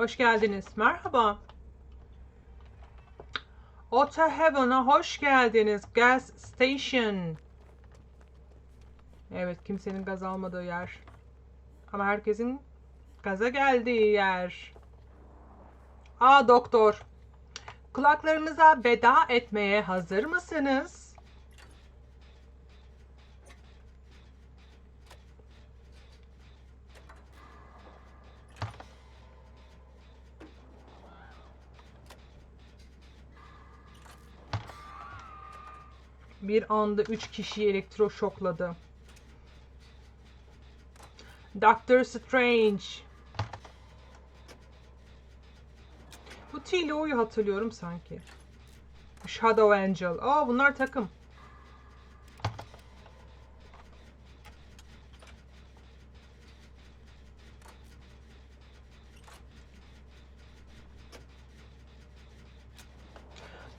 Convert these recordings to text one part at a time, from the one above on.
Hoş geldiniz. Merhaba. Ota Heaven'a hoş geldiniz. Gas Station. Evet, kimsenin gaz almadığı yer. Ama herkesin gaza geldiği yer. Aa doktor. Kulaklarınıza veda etmeye hazır mısınız? Bir anda üç kişiyi elektroşokladı. Doctor Strange. Bu T-Low'yu hatırlıyorum sanki. Shadow Angel. Aa bunlar takım.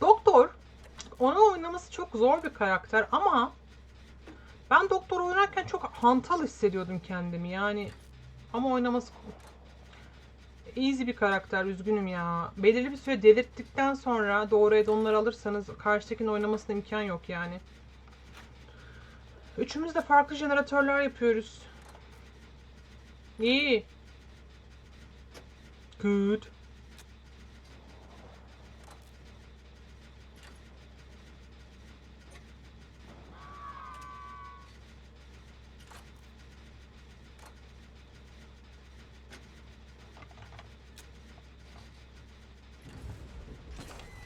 Doktor onu oynaması çok zor bir karakter ama ben doktor oynarken çok hantal hissediyordum kendimi yani ama oynaması easy bir karakter üzgünüm ya. Belirli bir süre delirttikten sonra doğru add-on'ları alırsanız karşıdakinin oynamasına imkan yok yani. Üçümüz de farklı jeneratörler yapıyoruz. İyi. Good.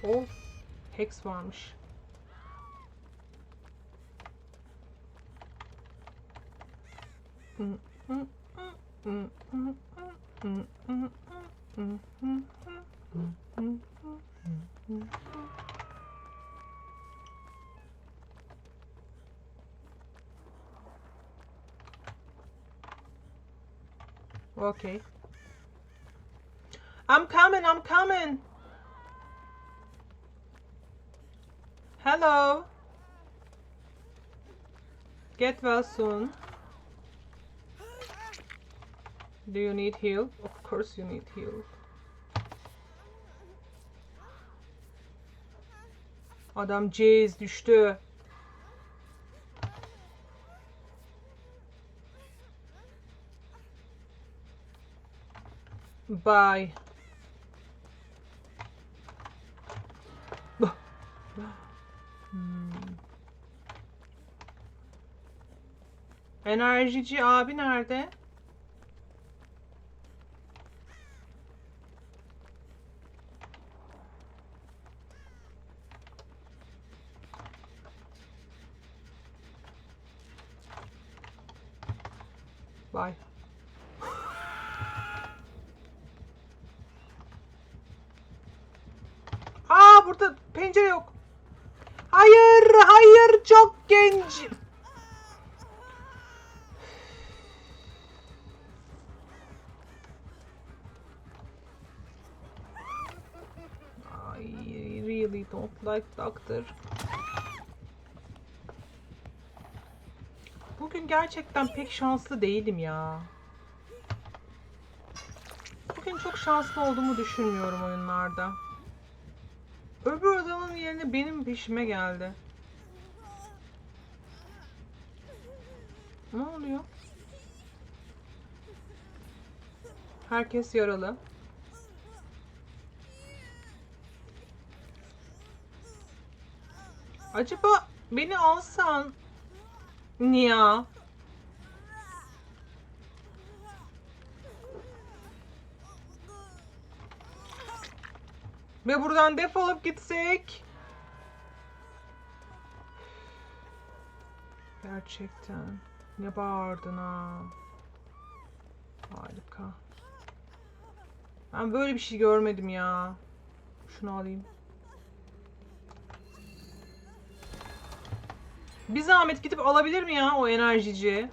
Oh, hex varmış. Hello. Get well soon. Do you need heal? Of course you need heal. Adam Jace düştü. Bye. Enerjici abi nerede? Bye. I don't like doctor. Bugün gerçekten pek şanslı değilim ya. Bugün çok şanslı olduğumu düşünmüyorum oyunlarda. Öbür adamın yerine benim peşime geldi. Ne oluyor? Herkes yaralı. Acaba beni alsan Nia? Ve buradan defolup gitsek? Gerçekten. Ne bağırdın ha? Harika. Ben böyle bir şey görmedim ya. Şunu alayım Bir zahmet gidip alabilir mi ya o enerjici?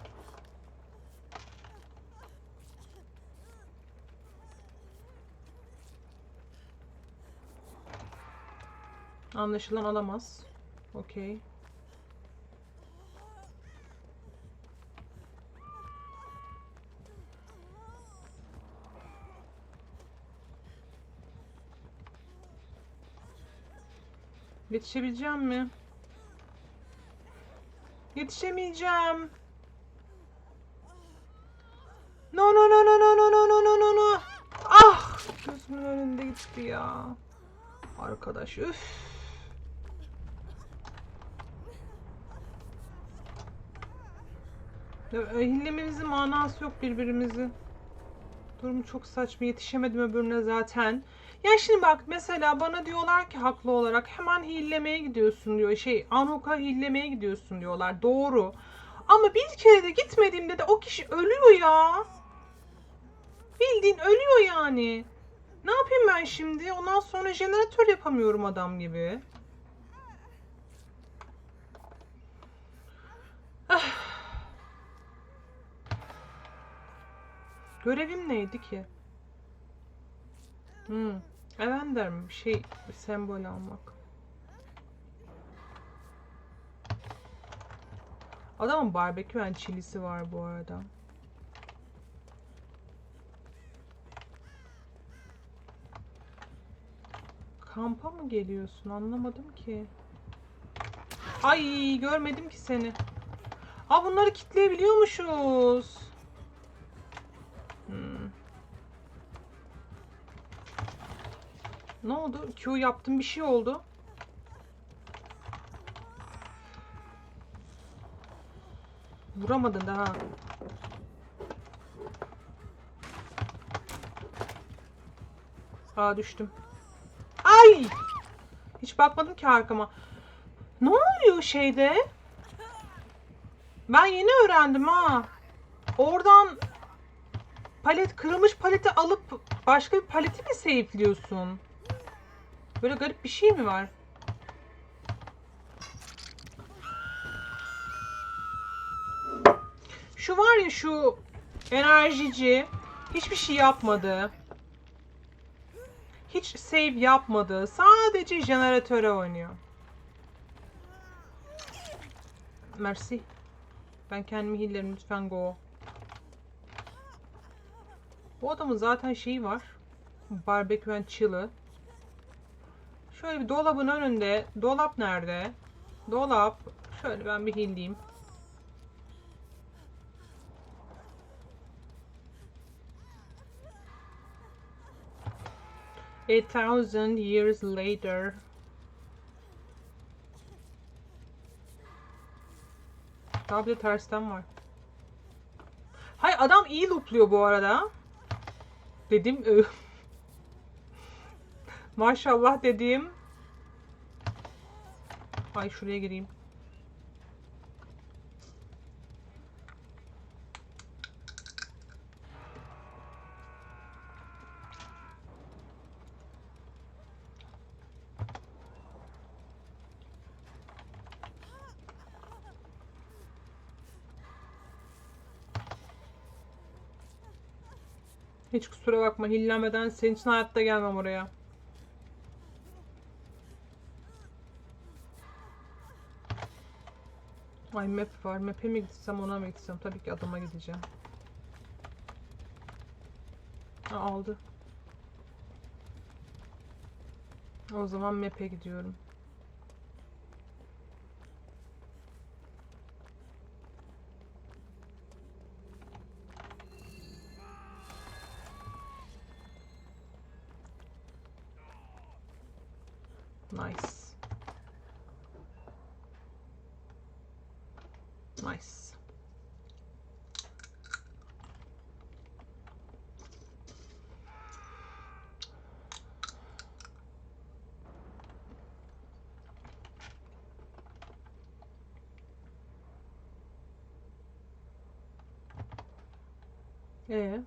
Anlaşılan alamaz. Okey. Yetişebileceğim mi? Yetişemeyeceğim. No no no no no no no no no no no. Ah! Gözümün önünde gitti ya. Arkadaş üf. Hillememizin manası yok birbirimizi. Durum çok saçma. Yetişemedim öbürüne zaten. Ya şimdi bak mesela bana diyorlar ki haklı olarak hemen hillemeye gidiyorsun diyor. Şey Anok'a hillemeye gidiyorsun diyorlar. Doğru. Ama bir kere de gitmediğimde de o kişi ölüyor ya. Bildiğin ölüyor yani. Ne yapayım ben şimdi? Ondan sonra jeneratör yapamıyorum adam gibi. Görevim neydi ki? Hmm. Evender mi? Şey, sembol almak. Adamın barbekü and chilisi var bu arada. Kampa mı geliyorsun? Anlamadım ki. Ay görmedim ki seni. Aa bunları kitleyebiliyormuşuz. Ne oldu? Q yaptım bir şey oldu. Vuramadın daha. Aa düştüm. Ay! Hiç bakmadım ki arkama. Ne oluyor şeyde? Ben yeni öğrendim ha. Oradan palet kırılmış paleti alıp başka bir paleti mi safe'liyorsun? Böyle garip bir şey mi var? Şu var ya şu enerjici hiçbir şey yapmadı. Hiç save yapmadı. Sadece jeneratöre oynuyor. Mersi. Ben kendimi hillerim lütfen go. Bu adamın zaten şeyi var. Barbecue and chill'ı. Şöyle bir dolabın önünde. Dolap nerede? Dolap. Şöyle ben bir hilleyim. A thousand years later. Daha tersten var. Hay adam iyi loopluyor bu arada. Dedim. Maşallah dediğim. Ay şuraya gireyim. Hiç kusura bakma hillemeden senin için hayatta gelmem oraya. Ay map var. Map'e mi gitsem ona mı gitsem? Tabii ki adıma gideceğim. Ha, aldı. O zaman map'e gidiyorum. Nice. Ee?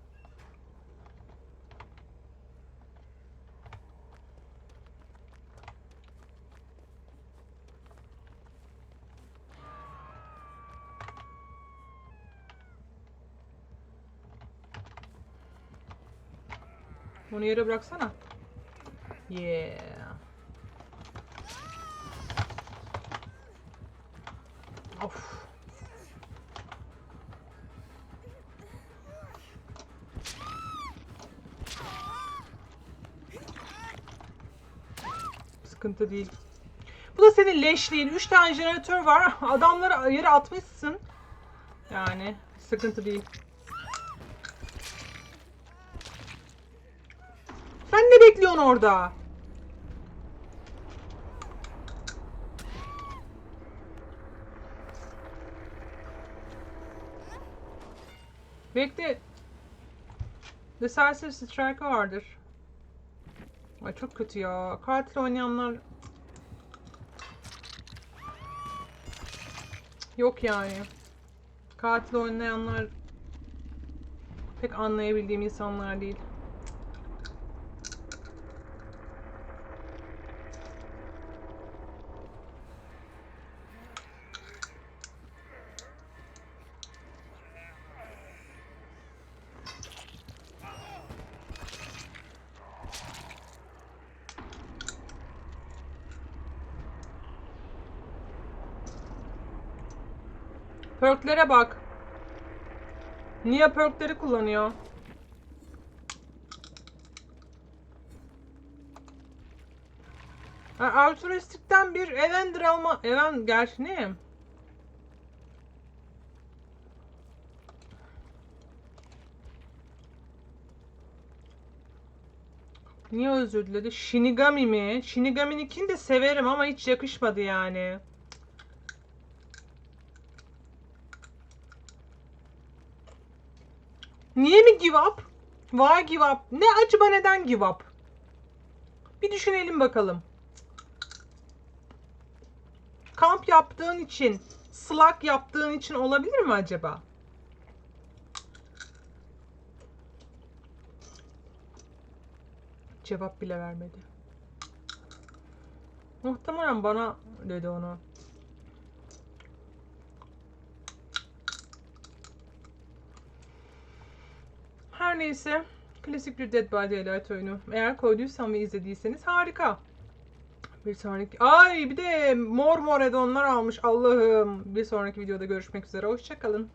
Onu yere bıraksana. Yeah. Sıkıntı değil. Bu senin leşliğin. 3 tane jeneratör var. Adamları yere atmışsın. Yani sıkıntı değil. Sen ne bekliyorsun orada? Bekle. Decisive Strike vardır. Ay çok kötü ya. Katil oynayanlar... Yok yani. Katil oynayanlar pek anlayabildiğim insanlar değil. Perklere bak. Niye perkleri kullanıyor? Ha, altruistikten bir Evander alma... Evan gerçi ne? Niye özür diledi? Shinigami mi? Shinigami'ninkini de severim ama hiç yakışmadı yani. Niye mi give up? Why give up? Ne acaba neden give up? Bir düşünelim bakalım. Kamp yaptığın için, slug yaptığın için olabilir mi acaba? Cevap bile vermedi. Muhtemelen bana dedi onu. Her neyse. Klasik bir Dead by Daylight oyunu. Eğer koyduysam ve izlediyseniz harika. Bir sonraki... Ay bir de mor mor edonlar almış Allah'ım. Bir sonraki videoda görüşmek üzere. Hoşçakalın.